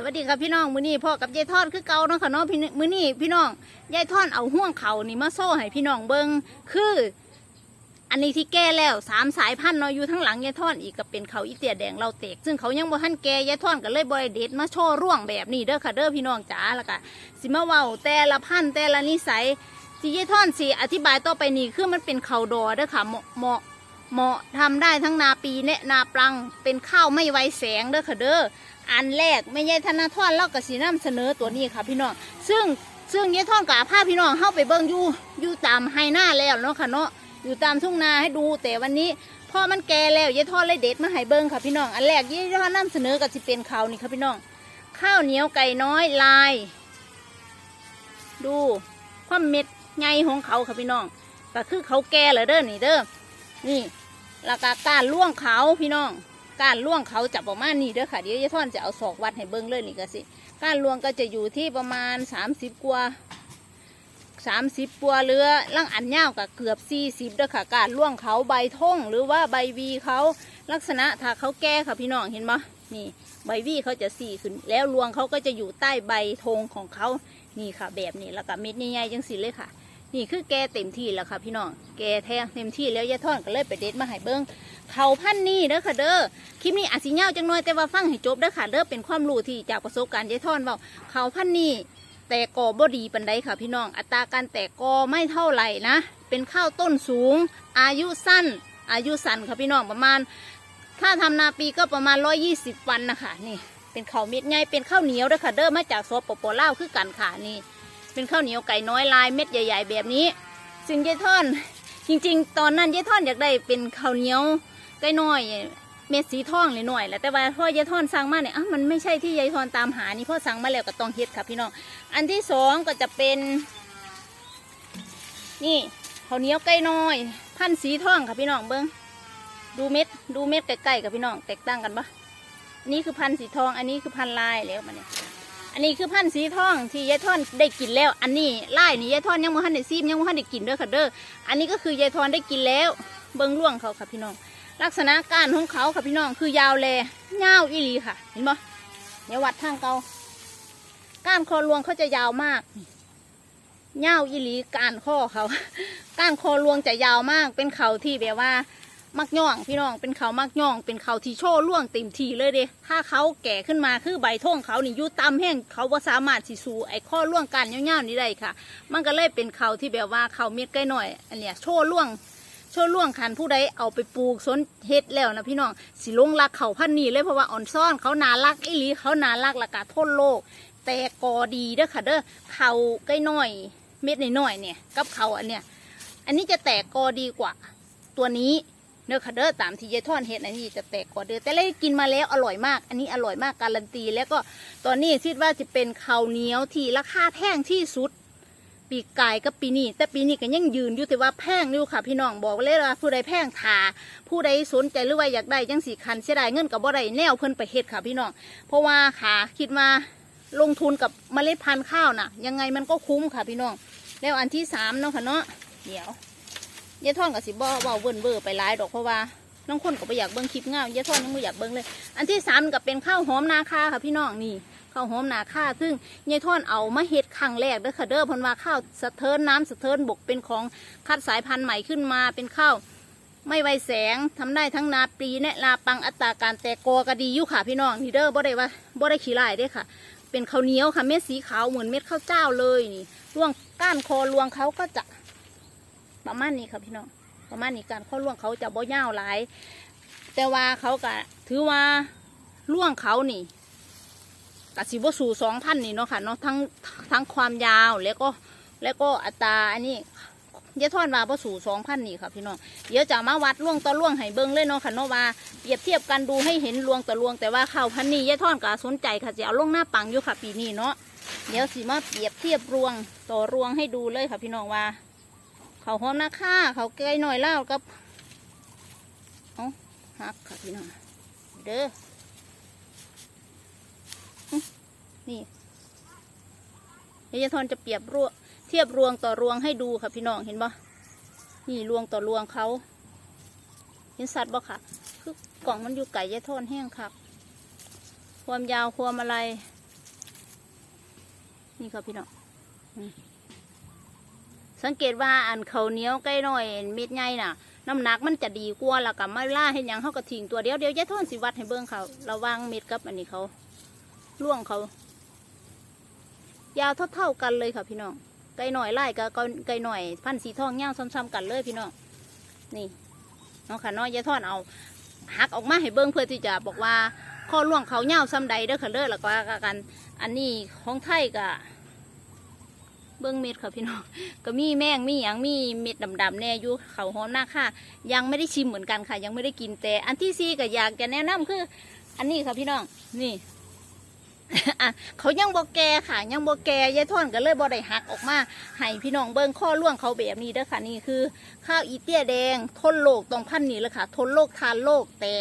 สวัสดีครับพี่น้องมื้อนี้พ่อกับยายทอดคือเก่าเนาะค่ะเนาะพี่มื้อนี้พี่น้องยายทอดเอาห่วงเขานี่มาโซ่ให้พี่น้องเบิงคือ อันนี้ที่แก่แล้วสามสายพันธุ์เนาะอยู่ทั้งหลังยายทอดอีกก็เป็นเขาอีเตียแดงเราเตก ซึ่งเขายังบ่ทันแก่ยายทอดก็เลยบริเด็ดมาโชว์ร่วงแบบนี้เด้อค่ะเด้อพี่น้องจ๋าแล้วก็สิมาเว้าแต่ละพันธุ์แต่ละนิสัยที่ยายทอดสิอธิบายต่อไปนี้คือมันเป็นเขาดอเด้อค่ะเหมาะเหมาะเหมาะทำได้ทั้งนาปีและนาปลังเป็นข้าวไม่ไวแสงเด้อค่ะเด้อ อันแรกไม่ใช่ธนาทอนเล่ากับสีน้ำเสนอตัวนี้ค่ะพี่น้องซึ่งซึ่งยายทอนกับผ้าพี่น้องเข้าไปเบิ้งอยู่อยู่ตามไฮหน้าแล้วเนาะค่ะเนาะอยู่ตามทุ่งนาให้ดูแต่วันนี้พ่อมันแก่แล้วยายทอนเลยเด็ดมาให้เบิ้งค่ะพี่น้องอันแรกยายทอดนนำเสนอกับสิเป็นข้าวนี่ค่ะพี่น้อง ข้าวเหนียวไก่น้อยลาย ดูความเม็ดไงของเขาค่ะพี่น้อง ก็คือเขาแก่เลยเด้อนี่เด้อนี่ล้วก็การล่วงเขาพี่น้อง การล่วงเขาจับประมาณนี้เด้อค่ะเดี๋ยวยายท่อนจะเอาศอกวัดให้เบิ้งเลยนี่ก็สิการล่วงก็จะอยู่ที่ประมาณ 30 กว่า30ปัวเรือล่างอันยาวกับเกือบ40เด้อค่ะ การล่วงเขาใบท่งหรือว่าใบวีเขาลักษณะถ้าเขาแก่ค่ะพี่น้องเห็นไหมนี่ ใบวีเขาจะสี่ขึ้น แล้วรวงเขาก็จะอยู่ใต้ใบธงของเขานี่ค่ะ แบบนี้แล้วก็เม็ดใหญ่ๆจังสิเลยค่ะ นี่คือแก่เต็มที่แล้วค่ะพี่น้องแก่แทงเต็มที่แล้วยาท่อนก็เลยไปเด็ดมาให้เบิ้ง เขาพันนี่เด้อค่ะเด้อคลิปนี้อาจสิเงาจังน้อยแต่ว่าฟังให้จบเด้อค่ะเด้อเป็นความรู้ที่จากประสบการณ์ยายท่อนว่าเขาพันนี้แต่กอบ่ดีปันใดค่ะพี่น้อง อัตราการแตกกอไม่เท่าไหร่นะ เป็นข้าวต้นสูง อายุสั้น อายุสั้นค่ะพี่น้องประมาณ ถ้าทำนาปีก็ประมาณ 120 วันนะคะนี่ เป็นข้าวเม็ดใหญ่เป็นข้าวเหนียวเด้อค่ะเด้อมาจากสปปลาวคือกันค่ะนี่ เป็นข้าวเหนียวไก่น้อยลายเม็ดใหญ่ ๆ แบบนี้ ซึ่งยายท่อน จริง ๆ ตอนนั้นยายท่อนอยากได้เป็นข้าวเหนียว ใกล้น้อยเม็ดสีทองเลยหน่อยแหละแต่ว่าพ่อยายทอนสั่งมาเนี่ยอะมันไม่ใช่ที่ยายทอนตามหานี่พ่อสั่งมาแล้วก็ต้องเฮ็ดค่ะพี่น้องอันที่สองก็จะเป็น นี่ข้าวเหนียวใกล้น้อย พันสีทองค่ะพี่น้องเบิ้งดูเม็ดดูเม็ดใกล้ๆกับพี่น้องแตกต่างกันปะนนี้คือพันสีทอง อันนี้คือพันลายแล้วมันเนี่ยอันนี้คือพันสีทองที่ยายทอนได้กินแล้ว อันนี้ลายนี่ยายทอนยังไม่ทันได้ซีมยังไม่ทันได้กินเด้อค่ะเด้ออันนี้ก็คือยายทอนได้กินแล้ว เบิ้งร่วงเขาค่ะพี่น้อง ลักษณะการของเขาค่ะพี่น้องคือยาวแลยาวอีหลีค่ะ เห็นปะเดี๋ยววัดทางเกาก้านคอรวงเขาจะยาวมากยาวอีหลีการข้อเขา ก้านคอรวงจะยาวมาก เป็นเขาที่แบบว่ามักย่อง พี่น้องเป็นเขามักย่อง เป็นเขาที่โชว์ล่วงเต็มทีเลยเด้ถ้าเขาแก่ขึ้นมาคือใบท่งเขานี่อยุตำแห้งเขาว่าสามารถสิสูไอ้ข้อล่วงการยาวๆนี้ได้ค่ะ มันก็เลยเป็นเขาที่แบบว่าเขาเม็ดใกล้หน่อย อันเนี้ยโชว์ล่วง โชว์ล่วงคันผู้ใดเอาไปปลูกสนเฮ็ดแล้วนะพี่น้องสิลงรักเขาพันนีเลยเพราะว่าอ่อนซ่อนเขานารักอีหลีเขานารักละกาทนโลก แต่กอดีเด้อค่ะเด้อเขาใกล้น้อยเม็ดน้อยเนี่ยกับเขาอันเนี้ยอันนี้จะแตกกอดีกว่าตัวนี้เด้อค่ะเด้อตามที่ยายทอนเห็ดอันนี้จะแตกกว่าเด้อแต่เลยกินมาแล้วอร่อยมาก อันนี้อร่อยมากการันตีแล้วก็ตอนนี้คิดว่าจะเป็นข้าวเหนียวที่ราคาแพงที่สุด ปีกายกับปีนี้แต่ปีนี้ก็ยังยืนอยู่แต่ว่าแพงอยู่ค่ะ พี่น้องบอกเลยว่าผู้ใดแพงทาผู้ใดสนใจหรือว่าอยากได้จังสีคันเสียดายเงินกับบ่ได้แนวเพิ่นไปเฮ็ดค่ะ พี่น้องเพราะว่าค่ะคิดมาลงทุนกับเมล็ดพันธุ์ข้าวน่ะ ยังไงมันก็คุ้มค่ะพี่น้อง แล้วอันที่สามเนาะค่ะเนาะเดี๋ยวยายท่อนกับสิบ่เว่าเวิร์นเวอร์ไปหลายดอกเพราะว่าน้องคนก็บ่อยากเบิ่งคลิปเงายายท่อนยังไม่อยากเบิ่งเลย อันที่สามก็เป็นข้าวหอมนาคาค่ะพี่น้องนี่ ข้าวหอมนาค่าซึ่งยายท่อนเอามาเฮ็ดครั้งแรกเด้อค่ะเด้อเพนว่าข้าวสะเทินน้ำสะเทินบกเป็นของคัดสายพันธุ์ใหม่ขึ้นมาเป็นข้าวไม่ไวแสงทำได้ทั้งนาปีและนาปังอัตราการแตกกอก็ดีอยู่ค่ะพี่น้องนี่เด้อบ่ได้ว่าบ่ได้ขี้ลายเด้ค่ะ เป็นข้าวเหนียวค่ะเม็ดสีขาวเหมือนเม็ดข้าวเจ้าเลยนี่ร่วงก้านคอรวงเขาก็จะประมาณนี้ค่ะพี่น้องประมาณนี้การข้อร่วงเขาจะบ่ยาวหลาย แต่ว่าเขาก็ถือว่าร่วงเขานี่ กสิบสูสองพันนี่เนาะค่ะเนาะทั้งทั้งความยาวแล้วก็แล้วก็อัตราอันนี้ยายทอนว่าบ่สูสองพันนี่ค่ะพี่น้องเดี๋ยวจะมาวัดล่วงต่อล่วงให้เบิ้งเลยเนาะค่ะเนาะว่าเปรียบเทียบกันดูให้เห็นล่วงต่อล่วงแต่ว่าข้าวพันนี้ยายทอนก็สนใจค่ะจะเอาลงหน้าปังอยู่ค่ะ ปีนี้เนาะเดี๋ยวสิมาเปรียบเทียบรวงต่อรวงให้ดูเลยค่ะพี่น้องว่าเขาหอมนาค่าเขาวไก่หน่อยเล่ากับเอาหักค่ะพี่น้องเด้อ นี่ยายทอนจะเปรียบรวเทียบรวงต่อรวงให้ดูค่ะพี่น้องเห็นบ่นี่รวงต่อรวงเขาเห็นสัตว์บ่ค่ะ คือกล่องมันอยู่ไก่ยายทอนแห้งครับความยาวความอะไร นี่ค่ะพี่น้องสังเกตว่าอันเขาเนี้ยวใกล้หน้อยเม็ดใหญ่น่ะน้ำหนักมันจะดีกว่าแล้วกับมาล่าให้ยังเขาก็ทิ้งตัวเดียวเดียวยายทอนสิวัดให้เบิ้งเขาระวังเม็ดกับอันนี้เขาล่วงเขา ยาวเท่าๆกันเลยค่ะพี่น้องไก่หน่อยไล่กับไก่หน่อยพันสีทองเงาวซ้ำๆกันเลยพี่น้องนี่เนาะค่ะน้อยยายทอนเอาหักออกมาให้เบิ้งเพื่อที่จะบอกว่าข้อล่วงเขาเงาวซ้ำใดเด้อค่ะเด้อแล้วก็กัน อันนี้ของไทยก็เบิ้งเม็ดค่ะพี่น้อง ก็มีแมงมีหยังมีเม็ดดำๆแน่อยู่เขาหอมหน้าค่ะ ยังไม่ได้ชิมเหมือนกันค่ะ ยังไม่ได้กินแต่ อันที่ซีก็อยากจะแนะนำคือ อันนี้ค่ะพี่น้องนี่ เขายังบอแกค่ะ ยังบอแกยายท่อนก็เลยบอได้หักออกมาให้พี่น้องเบิ้งข้อล่วงเขาแบบนี้เด้อค่ะนี่คือ ข้าวอีเตี้ยแดงทนโลกตรงพันนี้แหละค่ะ ทนโลกทานโลกแต่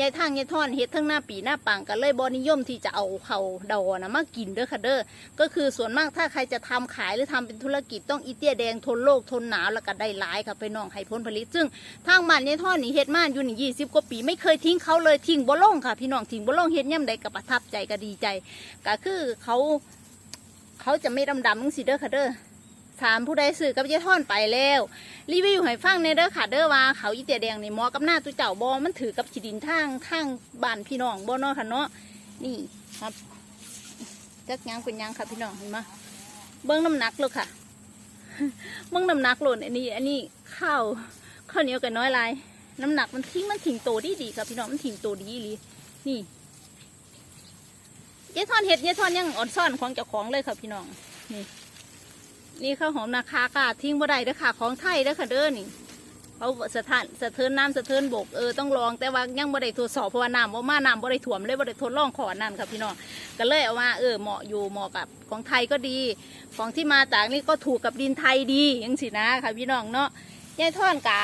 ยายทางยายท่อนเฮ็ดทั้งหน้าปีหน้าปังก็เลยบอนิยมที่จะเอาเขาดอนะมากินเด้อค่ะเด้อก็คือส่วนมากถ้าใครจะทำขายหรือทำเป็นธุรกิจต้องอีเตี้ยแดงทนโลกทนหนาวแล้วก็ได้หลายค่ะไปน้องให้ผลผลิต ซึ่งทางบ้านยายท่อนนี่เฮ็ดมาอยู่นี่ยี่สิบกว่าปีไม่เคยทิ้งเขาเลยทิ้งบ่ลงค่ะ พี่น้องทิ้งบ่ลงเฮ็ดย่ำใดก็ประทับใจก็ดีใจก็คือเขาเขาจะไม่ดำดำมึงสิเด้อค่ะเด้อถามผู้ใดซื้อกับยายท่อนไปแล้ว รีวิวให้ฟังในเด้อค่ะเด้อว่าเขาอีเตียแดงนี่มอกับหน้าตุเจ้าบอมันถือกับขีดินทางข้างบ้านพี่น้องบอนาะค่ะเนาะนี่ครับจักยังเป็นยังค่ะพี่น้องเห็นไหมเบิ้งน้ำหนักเลยค่ะเบิ้งน้ำหนักโหล่นอันนี้ อันนี้ข้าวข้าวเหนียวกันน้อยลาย น้ำหนักมันทิ้งมันทิ้งโตดีดีค่ะพี่น้องมันทิ้งโตดีลีนี่ ยายทอนเห็ดยายทอนยังอ่อนซ่อนของเจ้าของเลยค่ะพี่น้อง นี่ นี่ข้าวหอมนาคาค่ะทิ้งบ่ได้เด้อค่ะ ของไทยเด้อค่ะเด้อนี่เขาสถานสะเทินน้ำสะเทินบกเออต้องลองแต่ว่ายังบ่ได้ตรวจสอบเพราะว่าน้ำว่ามาน้ำบ่ได้ถ่วมเลยบ่ได้ทดลองขอนั่นค่ะพี่น้องก็เลยเอาว่าเออเหมาะอยู่เหมาะกับของไทยก็ดี ของที่มาจากนี่ก็ถูกกับดินไทยดียังสินะค่ะพี่น้องเนาะยายทอนกา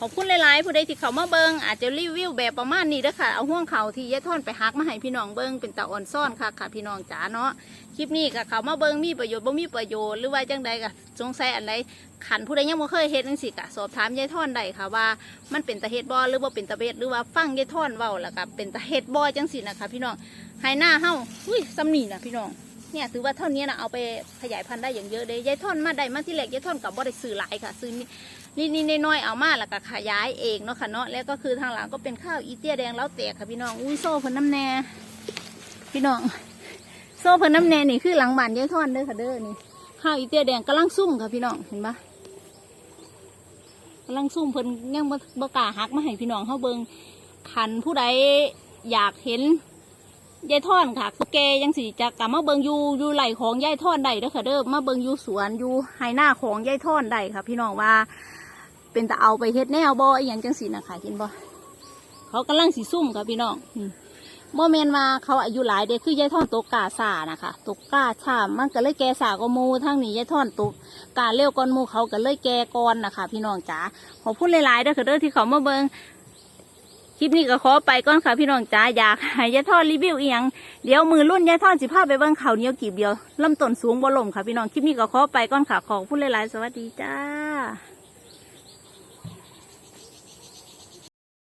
ขอบคุณหลายๆผู้ใดที่เขามาเบิงอาจจะรีวิวแบบประมาณนี้เด้อค่ะ เอาห่วงเขาที่ยายท่อนไปหักมาให้พี่น้องเบิงเป็นตาอ่อนซ่อนค่ะค่ะ พี่น้องจ๋าเนาะคลิปนี้ก็เขามาเบิงมีประโยชน์บ่มีประโยชน์หรือว่าจังใดก็สงสัยอันใดขันผู้ใดยังบ่เคยเฮ็ดจังซี่ก็สอบถามยายท่อนได้ค่ะว่า มันเป็นตาเฮ็ดบ่หรือบ่เป็นตาเฮ็ดหรือว่าฟังยายท่อนเว้าแล้วก็เป็นตาเฮ็ดบ่จังซี่นะคะ พี่น้องให้หน้าเฮาอุ้ยซ้ำนีนะพี่น้องเนี่ยถือว่าเท่านี้นะเอาไปขยายพันธุ์ได้อย่างเยอะเลยยายท่อนมาได้มาที่แรกยายท่อนกับบ่ได้ซื้อหลายค่ะซื้อ นี่นี่น้อยๆเอามาแล้วก็ขยายเองเนาะค่ะเนาะแล้วก็คือทางหลังก็เป็นข้าวอีเตี้ยแดงแล้วแตกค่ะพี่น้องอุ้ยโซ่เพิ่นน้ำแน่พี่น้อง โซ่เพิ่นน้ำแน่นี่คือหลังบ้านยายท่อนเด้อค่ะเด้อนี่ข้าวอีเตี้ยแดงกำลังซุ่มค่ะพี่น้องเห็นปะกำลังซุ่มเพิ่นยังบกาหักมาให้พี่น้องเขาเบิงขันผู้ใดอยากเห็นยายท่อนค่ะคือแกยังสีจะกลับมาเบิงอยู่อยู่ไหลของยายท่อนได้เด้อค่ะเด้อมาเบิงอยู่สวนอยู่ไฮหน้าของยายท่อนได้ค่ะ พี่น้องว่า เป็นตะเอาไปเฮ็ดแนวบ่อหย่างจังสีนะคะเห็นบ่เขากำลังสีซุ่มค่ะพี่น้องนี่บ่แมนว่าเขาอายุหลายเด็กคือยายท่อนตกกาซานะคะตกกาชามันก็เลยแกสากว่าหมูทั้งนี้ยายท่อนตกกาเร็วก่อนหมูเขาก็เลยแกก่อนนะคะ พี่น้องจ๋าขอพูดหลายๆเด้อค่ะเด้อที่เขามาเบิงคลิปนี้ก็ขอไปก่อนค่ะพี่น้องจ๋าอยากให้ยายทอดรีวิวอีหยังเดี๋ยวมือรุ่นยายทอดสิพาไปเบิ่งเขาวเหนียวกีบเดียวลำต้นสูงบ่ลมค่ะพี่น้องคลิปนี้ก็ขอไปก่อนค่ะขอบคุณหลายๆสวัสดีจ้า